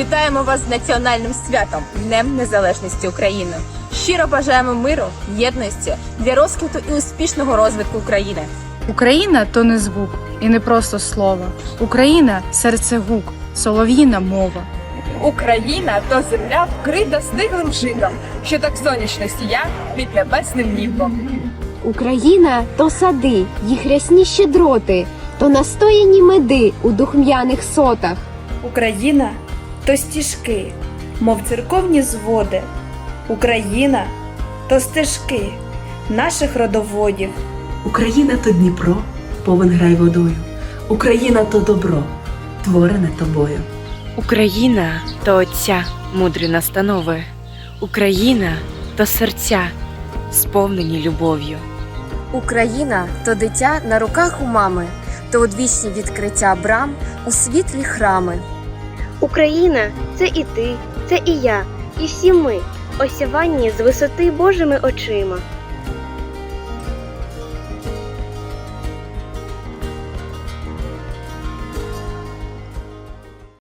Вітаємо вас з національним святом Днем Незалежності України. Щиро бажаємо миру, єдності для розквіту і успішного розвитку України. Україна то не звук і не просто слово. Україна серце гук, солов'їна мова. Україна то земля вкрита стиглим житом, що так сонячно сія під небесним небом. Україна то сади, їх рясні щедроти, то настояні меди у духм'яних сотах. Україна то стіжки, мов церковні зводи. Україна то стежки наших родоводів. Україна то Дніпро, повен грай водою. Україна то добро, творене тобою. Україна то Отця мудрі настанови, Україна то серця, сповнені любов'ю. Україна то дитя на руках у мами, то одвічні відкриття брам у світлі храми. Україна це і ти, це і я, і всі ми, осяванні з висоти Божими очима.